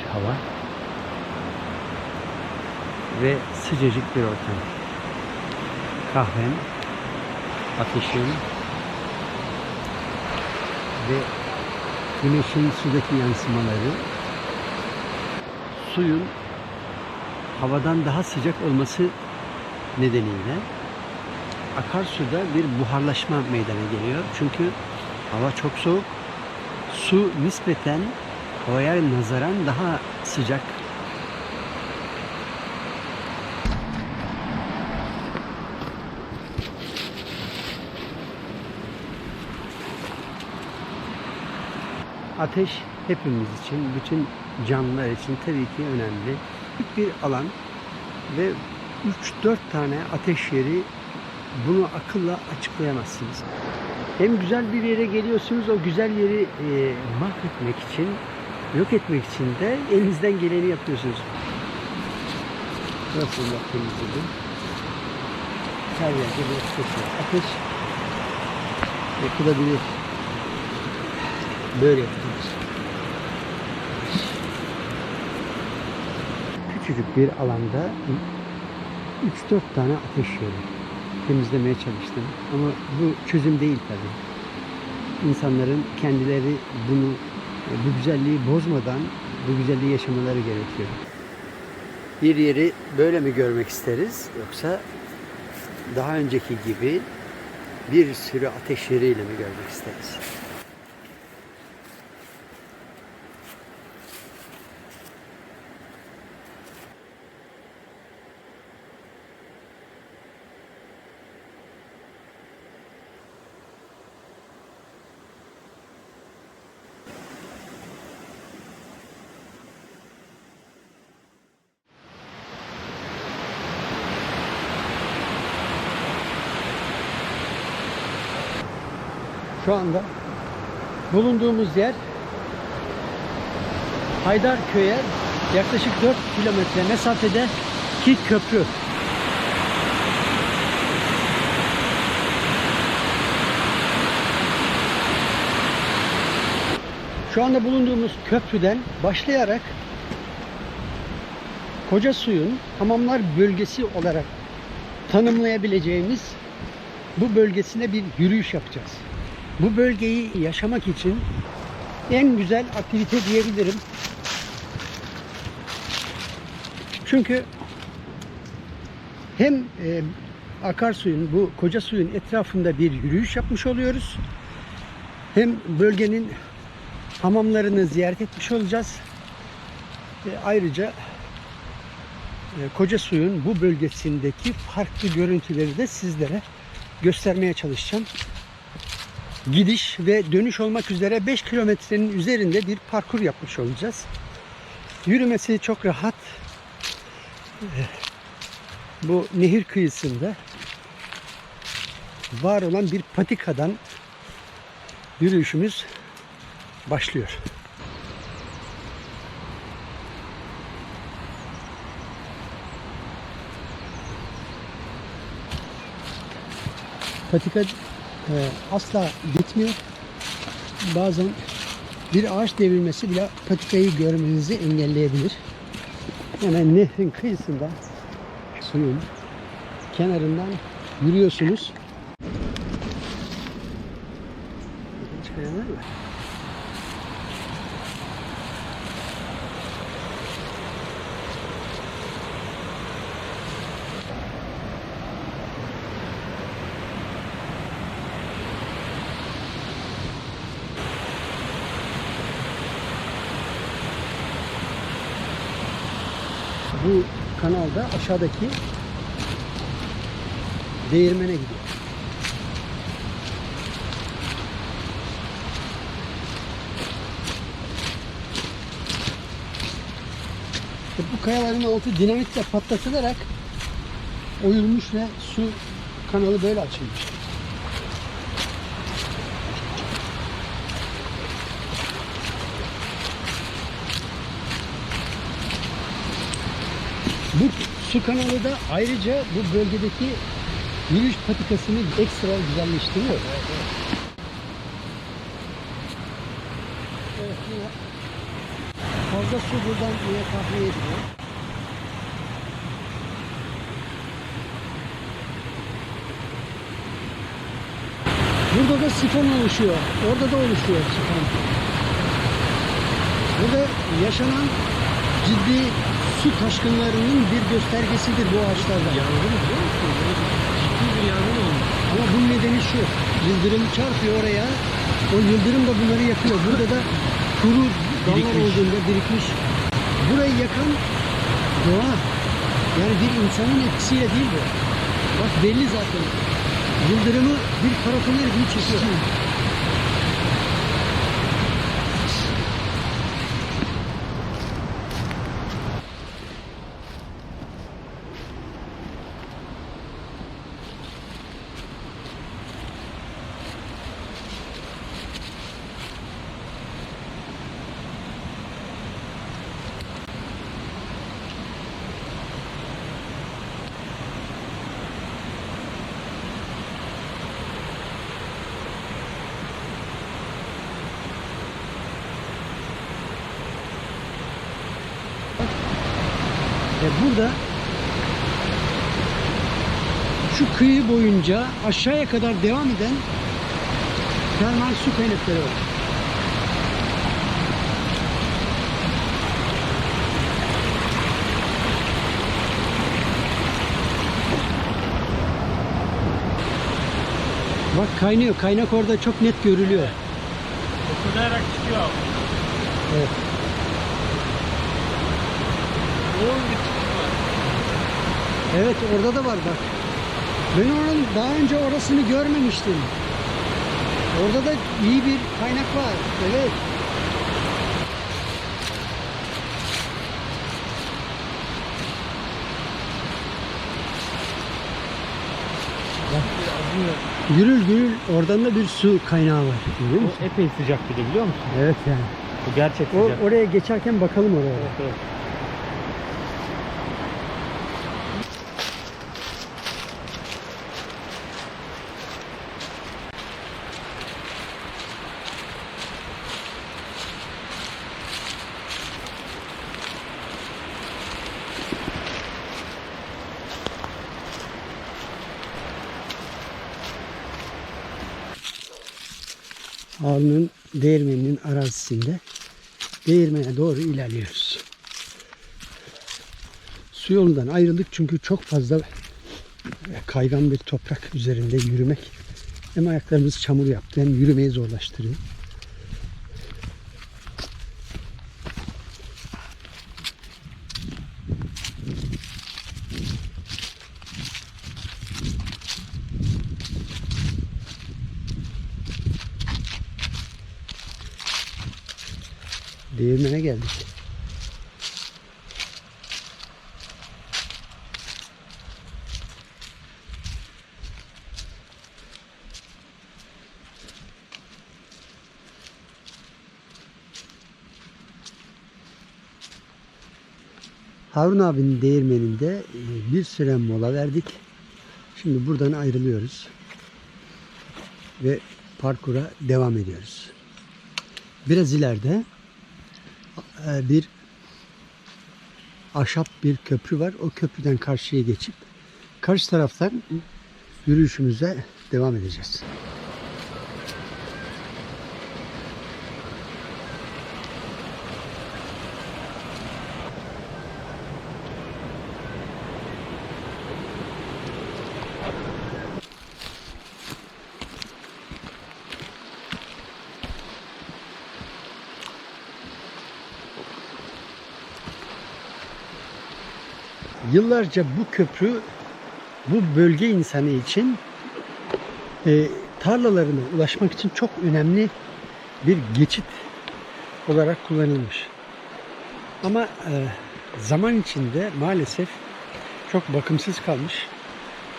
bir hava ve sıcacık bir ortam. Kahvem, ateşim ve güneşin sudaki yansımaları suyun havadan daha sıcak olması nedeniyle akarsuda bir buharlaşma meydana geliyor. Çünkü hava çok soğuk. Su nispeten havaya nazaran daha sıcak. Ateş hepimiz için, bütün canlılar için tabii ki önemli. Büyük bir alan ve 3-4 tane ateş yeri bunu akılla açıklayamazsınız. Hem güzel bir yere geliyorsunuz o güzel yeri e, mahvetmek için, yok etmek için de elinizden geleni yapıyorsunuz. Nasıl temizledim? Her yerde bir ateş var. Ateş yakılabilir. Böyle yapıyoruz. Küçücük bir alanda 3-4 tane ateş yeri temizlemeye çalıştım. Ama bu çözüm değil tabii. İnsanların kendileri bunu, bu güzelliği bozmadan bu güzelliği yaşamaları gerekiyor. Bir yeri böyle mi görmek isteriz yoksa daha önceki gibi bir sürü ateş yeriyle mi görmek isteriz? Şu anda bulunduğumuz yer Haydarköy'e yaklaşık 4 kilometre mesafede ki köprü. Şu anda bulunduğumuz köprüden başlayarak Koca Suyun hamamlar bölgesi olarak tanımlayabileceğimiz bu bölgesine bir yürüyüş yapacağız. Bu bölgeyi yaşamak için en güzel aktivite diyebilirim. Çünkü hem e, akarsuyun, bu koca suyun etrafında bir yürüyüş yapmış oluyoruz. Hem bölgenin hamamlarını ziyaret etmiş olacağız. E, ayrıca e, koca suyun bu bölgesindeki farklı görüntüleri de sizlere göstermeye çalışacağım gidiş ve dönüş olmak üzere 5 kilometrenin üzerinde bir parkur yapmış olacağız. Yürümesi çok rahat. Bu nehir kıyısında var olan bir patikadan yürüyüşümüz başlıyor. Patika e, asla gitmiyor. Bazen bir ağaç devrilmesi bile patikayı görmenizi engelleyebilir. Hemen nehrin kıyısında suyun kenarından yürüyorsunuz. Bu kanalda aşağıdaki değirmene gidiyor. İşte bu kayaların altı dinamitle patlatılarak oyulmuş ve su kanalı böyle açılmış. Bu su kanalı da ayrıca bu bölgedeki yürüyüş patikasını ekstra güzelleştiriyor. Evet, yine fazla Burada su buradan yine tahliye ediliyor. Burada da sifon oluşuyor. Orada da oluşuyor sifon. Burada yaşanan ciddi su taşkınlarının bir göstergesidir bu ağaçlarda. Yangın biliyor musun? Böyle ciddi bir yangın olmuş. Ama bunun nedeni şu. Yıldırım çarpıyor oraya. O yıldırım da bunları yakıyor. Burada da kuru Birikmiş. olduğunda birikmiş. Burayı yakan doğa. Yani bir insanın etkisiyle değil bu. Bak belli zaten. Yıldırımı bir paratoner gibi çekiyor. Ve burada şu kıyı boyunca aşağıya kadar devam eden termal su kaynakları var. Bak kaynıyor. Kaynak orada çok net görülüyor. Okunarak çıkıyor. Evet. Yoğun bir çıkış var. Evet orada da var bak. Ben oranın daha önce orasını görmemiştim. Orada da iyi bir kaynak var. Evet. Gürül gürül oradan da bir su kaynağı var. Görüyor musun? O epey sıcak bir de biliyor musun? Evet yani. Bu gerçek O, sıcak. oraya geçerken bakalım oraya. Evet, evet. Değirmeninin arazisinde değirmene doğru ilerliyoruz. Su yolundan ayrıldık çünkü çok fazla kaygan bir toprak üzerinde yürümek hem ayaklarımız çamur yaptı hem yürümeyi zorlaştırıyor. Değirmene geldik. Harun abinin değirmeninde e, bir süre mola verdik. Şimdi buradan ayrılıyoruz. Ve parkura devam ediyoruz. Biraz ileride bir ahşap bir köprü var. O köprüden karşıya geçip karşı taraftan yürüyüşümüze devam edeceğiz. Yıllarca bu köprü bu bölge insanı için e, tarlalarına ulaşmak için çok önemli bir geçit olarak kullanılmış. Ama e, zaman içinde maalesef çok bakımsız kalmış.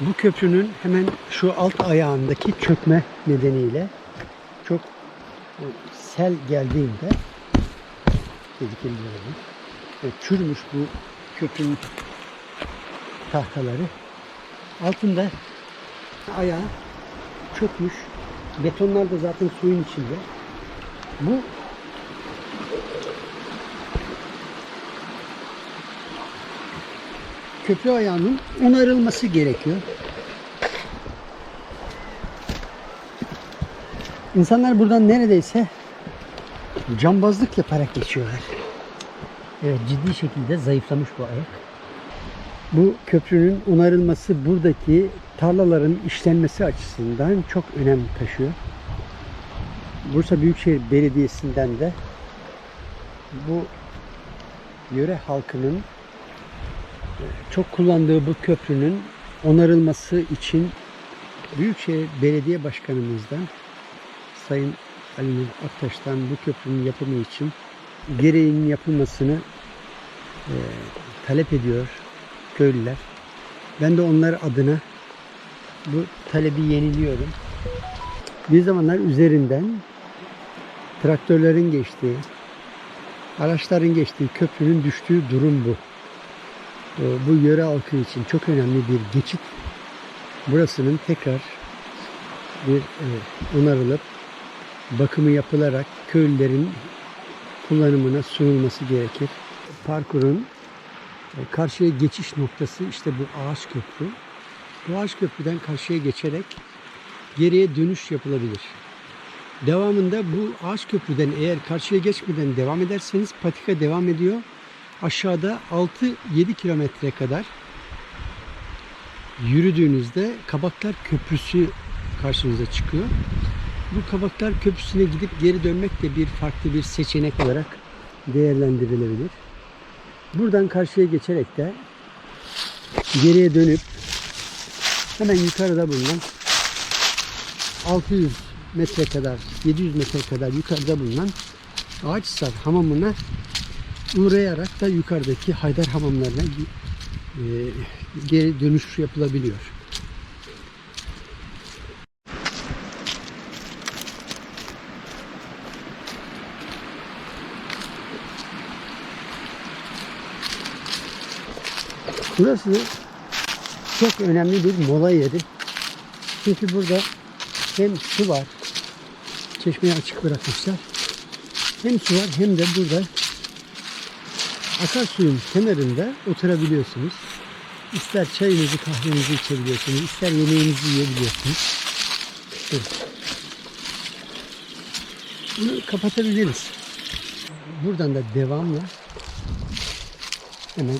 Bu köprünün hemen şu alt ayağındaki çökme nedeniyle çok e, sel geldiğinde tehlikeli. Evet, çürümüş bu köprünün tahtaları. Altında ayağı çökmüş. Betonlar da zaten suyun içinde. Bu köprü ayağının onarılması gerekiyor. İnsanlar buradan neredeyse cambazlık yaparak geçiyorlar. Evet ciddi şekilde zayıflamış bu ayak. Bu köprünün onarılması buradaki tarlaların işlenmesi açısından çok önem taşıyor. Bursa Büyükşehir Belediyesi'nden de bu yöre halkının e, çok kullandığı bu köprünün onarılması için Büyükşehir Belediye Başkanımızdan Sayın Ali Nur Aktaş'tan bu köprünün yapımı için gereğinin yapılmasını e, talep ediyor köylüler. Ben de onlar adına bu talebi yeniliyorum. Bir zamanlar üzerinden traktörlerin geçtiği, araçların geçtiği köprünün düştüğü durum bu. E, Bu yöre halkı için çok önemli bir geçit. Burasının tekrar bir e, onarılıp bakımı yapılarak köylülerin kullanımına sunulması gerekir. Parkurun karşıya geçiş noktası işte bu ağaç köprü. Bu ağaç köprüden karşıya geçerek geriye dönüş yapılabilir. Devamında bu ağaç köprüden eğer karşıya geçmeden devam ederseniz patika devam ediyor. Aşağıda 6-7 kilometre kadar yürüdüğünüzde Kabaklar Köprüsü karşınıza çıkıyor. Bu Kabaklar Köprüsü'ne gidip geri dönmek de bir farklı bir seçenek olarak değerlendirilebilir. Buradan karşıya geçerek de geriye dönüp hemen yukarıda bulunan 600 metre kadar 700 metre kadar yukarıda bulunan Ağaçsar hamamına uğrayarak da yukarıdaki Haydar hamamlarına e, geri dönüş yapılabiliyor. Burası çok önemli bir mola yeri. Çünkü burada hem su var, çeşmeyi açık bırakmışlar. Hem su var hem de burada akarsuyun kenarında oturabiliyorsunuz. İster çayınızı kahvenizi içebiliyorsunuz, ister yemeğinizi yiyebiliyorsunuz. Dur. Bunu kapatabiliriz. Buradan da devamlı hemen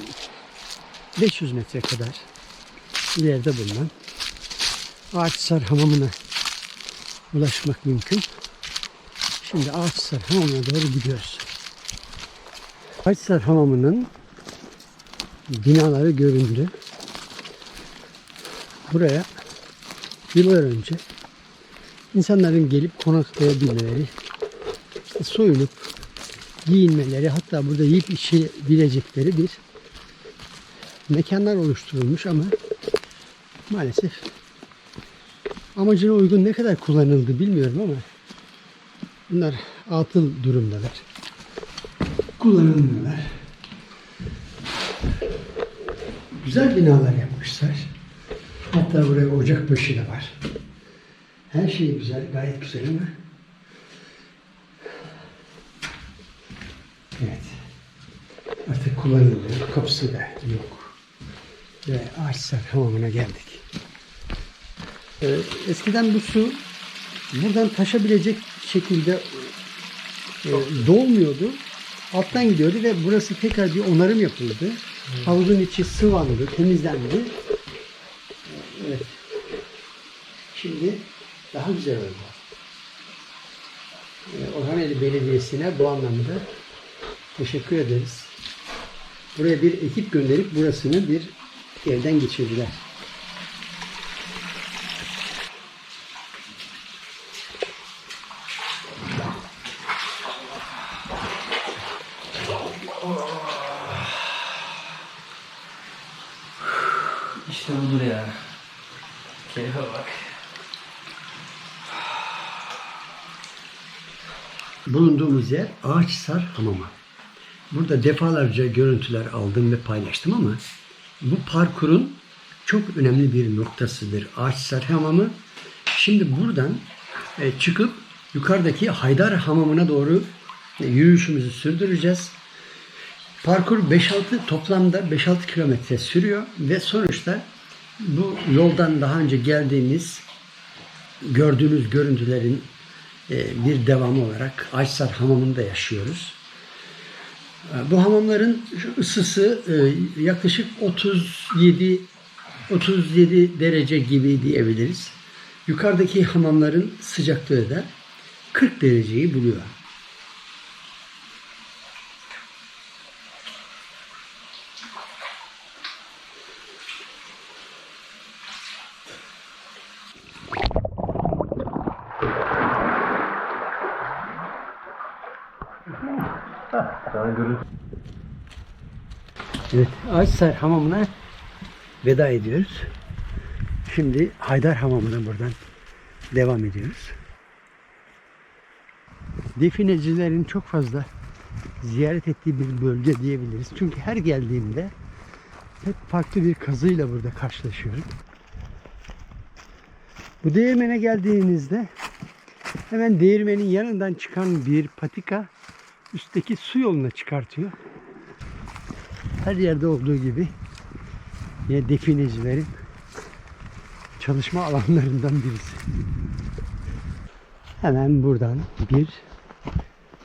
500 metre kadar ileride bulunan Ağaçsar Hamamı'na ulaşmak mümkün. Şimdi Ağaçsar Hamamı'na doğru gidiyoruz. Ağaçsar Hamamı'nın binaları göründü. Buraya yıllar önce insanların gelip konaklayabilmeleri, soyunup giyinmeleri hatta burada yiyip içebilecekleri bir mekanlar oluşturulmuş ama maalesef amacına uygun ne kadar kullanıldı bilmiyorum ama bunlar atıl durumdalar. Kullanılmıyorlar. Güzel binalar yapmışlar. Hatta buraya ocakbaşı da var. Her şey güzel, gayet güzel ama evet artık kullanılmıyor. Kapısı da yok. Ve Ağaçsar hamamına geldik. Ee, eskiden bu su buradan taşabilecek şekilde e, dolmuyordu. Alttan gidiyordu ve burası tekrar bir onarım yapıldı. Havuzun içi sıvandı, temizlendi. Evet. Şimdi daha güzel oldu. Ee, Orhaneli Belediyesi'ne bu anlamda teşekkür ederiz. Buraya bir ekip gönderip burasını bir elden geçirdiler. İşte budur ya. Keyfe bak. Bulunduğumuz yer Ağaçsar Hamamı. Burada defalarca görüntüler aldım ve paylaştım ama bu parkurun çok önemli bir noktasıdır Ağaçsar Hamamı. Şimdi buradan e, çıkıp yukarıdaki Haydar Hamamı'na doğru e, yürüyüşümüzü sürdüreceğiz. Parkur 5-6 toplamda 5-6 kilometre sürüyor ve sonuçta bu yoldan daha önce geldiğimiz gördüğünüz görüntülerin e, bir devamı olarak Aysar Hamamı'nda yaşıyoruz. Bu hamamların ısısı e, yaklaşık 37 37 derece gibi diyebiliriz. Yukarıdaki hamamların sıcaklığı da 40 dereceyi buluyor. Evet, Ağaçsar Hamamı'na veda ediyoruz. Şimdi Haydar Hamamı'na buradan devam ediyoruz. Definecilerin çok fazla ziyaret ettiği bir bölge diyebiliriz. Çünkü her geldiğimde hep farklı bir kazıyla burada karşılaşıyorum. Bu değirmene geldiğinizde hemen değirmenin yanından çıkan bir patika üstteki su yoluna çıkartıyor. Her yerde olduğu gibi yine definecilerin çalışma alanlarından birisi. Hemen buradan bir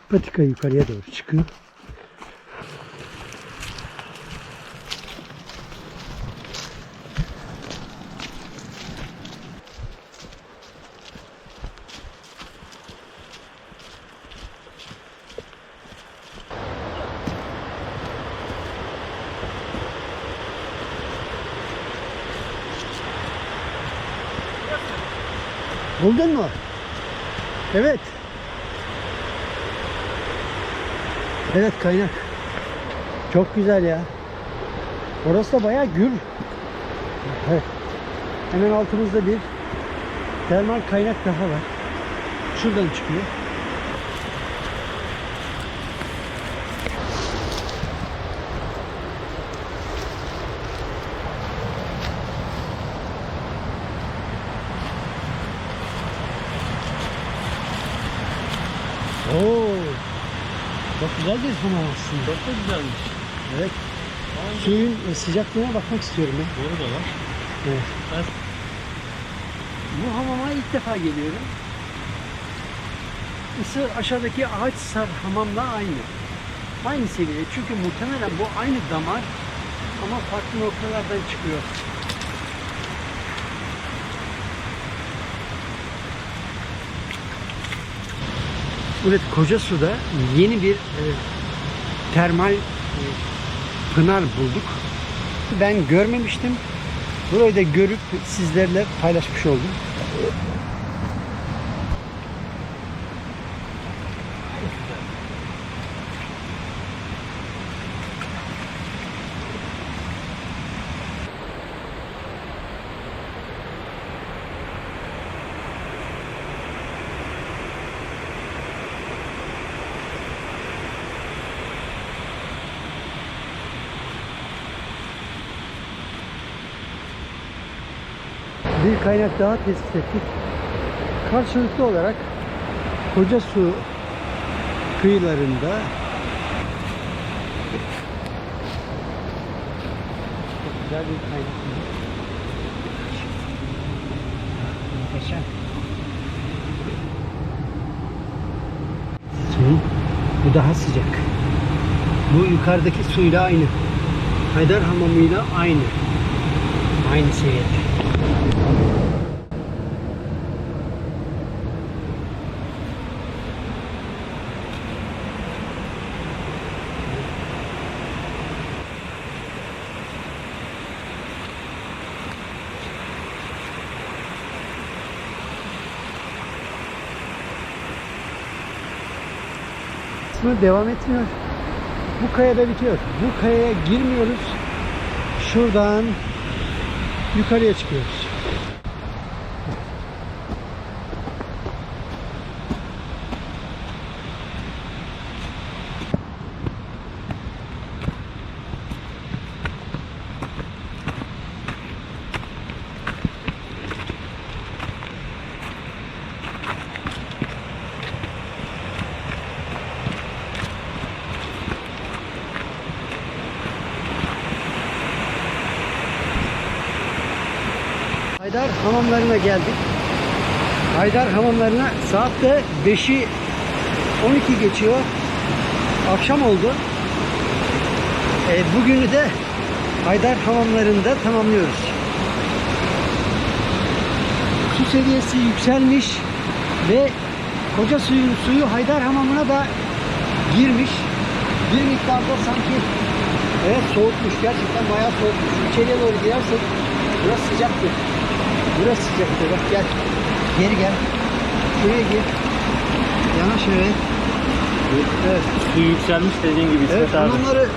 patika yukarıya doğru çıkıyor. Buldun mu? Evet. Evet kaynak. Çok güzel ya. Orası da bayağı gür. Evet. Hemen altımızda bir termal kaynak daha var. Şuradan çıkıyor. Oo. Çok güzel bir hamam aslında. Çok da güzelmiş. Evet. Suyun e, sıcaklığına bakmak istiyorum ben. Boru da var. Evet. Ben Bu hamama ilk defa geliyorum. Isı aşağıdaki ağaç sar hamamla aynı. Aynı seviye. Çünkü muhtemelen bu aynı damar ama farklı noktalardan çıkıyor. Evet Koca Su'da yeni bir e, termal e, pınar bulduk. Ben görmemiştim. Burayı da görüp sizlerle paylaşmış oldum. Kaynak daha tespit ettik. Karşılıklı olarak Koca Su kıyılarında çok güzel bir kaynak. Muhteşem. Su, bu daha sıcak. Bu yukarıdaki suyla aynı. Haydar hamamıyla aynı. Aynı seviyede. Kısmı devam etmiyor. Bu kayada bitiyor. Bu kayaya girmiyoruz. Şuradan yukarıya çıkıyoruz. Hamamlarına geldik. Haydar hamamlarına saat de 5'i 12 geçiyor. Akşam oldu. E, bugünü de Haydar hamamlarında tamamlıyoruz. Su seviyesi yükselmiş ve koca suyun suyu Haydar hamamına da girmiş. Bir miktarda sanki evet soğutmuş. Gerçekten bayağı soğutmuş. İçeriye doğru girersek burası sıcaktır. Burası sıcaktır. Bak gel. Geri gel. Şuraya gir. Yanaş evet. Evet. Su yükselmiş dediğin gibi Evet, abi. hamamları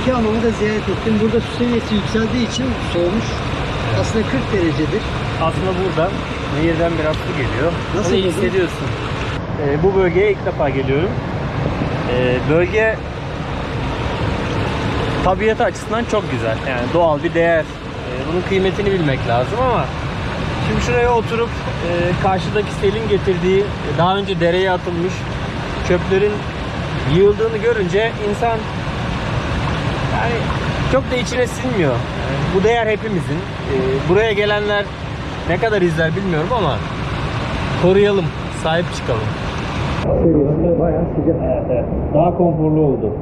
iki hamamı da ziyaret ettim. Burada su seviyesi yükseldiği için soğumuş. Aslında 40 derecedir. Aslında burada nehirden biraz su geliyor. Nasıl Onu hissediyorsun. Ee, bu bölgeye ilk defa geliyorum. Ee, bölge tabiatı açısından çok güzel. Yani doğal bir değer. Ee, bunun kıymetini bilmek lazım ama şimdi şuraya oturup e, karşıdaki selin getirdiği e, daha önce dereye atılmış çöplerin yığıldığını görünce insan yani çok da içine sinmiyor. Yani bu değer hepimizin. Ee, buraya gelenler ne kadar izler bilmiyorum ama koruyalım, sahip çıkalım. Seviyesi bayağı sıcak. Evet, evet. Daha konforlu oldu.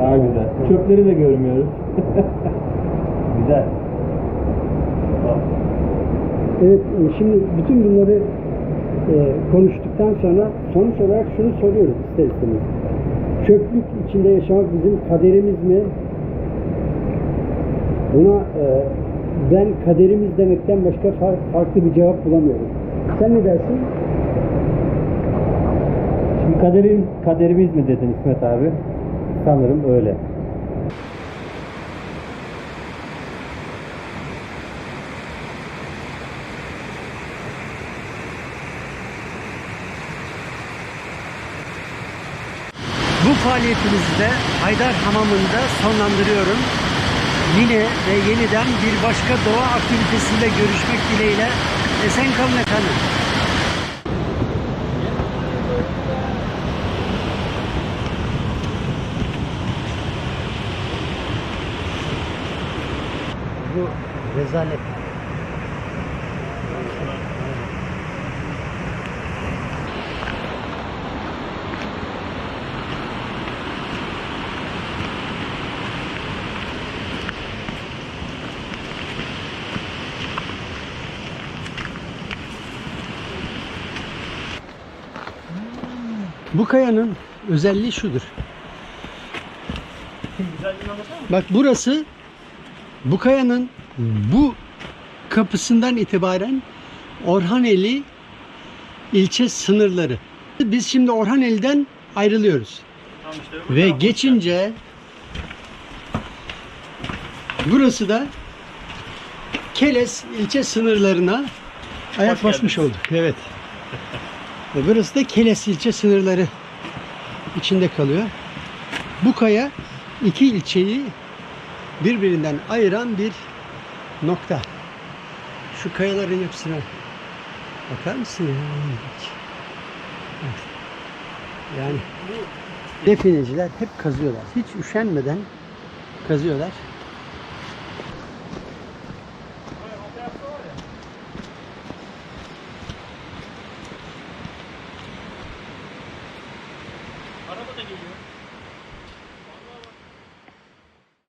Daha güzel. Çöpleri de görmüyoruz. güzel. Evet, e, şimdi bütün bunları e, konuştuktan sonra sonuç olarak şunu soruyoruz ister istemez. Çöplük içinde yaşamak bizim kaderimiz mi? Buna e, ben kaderimiz demekten başka far- farklı bir cevap bulamıyorum. Sen ne dersin? Şimdi kaderimiz, kaderimiz mi dedin İsmet abi? Sanırım öyle. Bu faaliyetimizi de Haydar Hamamı'nda sonlandırıyorum. Yine ve yeniden bir başka doğa aktivitesinde görüşmek dileğiyle esen kalın efendim. Bu rezalet. Bu kayanın özelliği şudur. Bak burası bu kayanın bu kapısından itibaren Orhaneli ilçe sınırları. Biz şimdi Orhaneli'den ayrılıyoruz. Ve geçince burası da Keles ilçe sınırlarına ayak Hoş basmış geldiniz. olduk. Evet. Ve burası da Keles ilçe sınırları içinde kalıyor. Bu kaya iki ilçeyi birbirinden ayıran bir nokta. Şu kayaların yapısına bakar mısın ya? Yani defineciler hep kazıyorlar. Hiç üşenmeden kazıyorlar.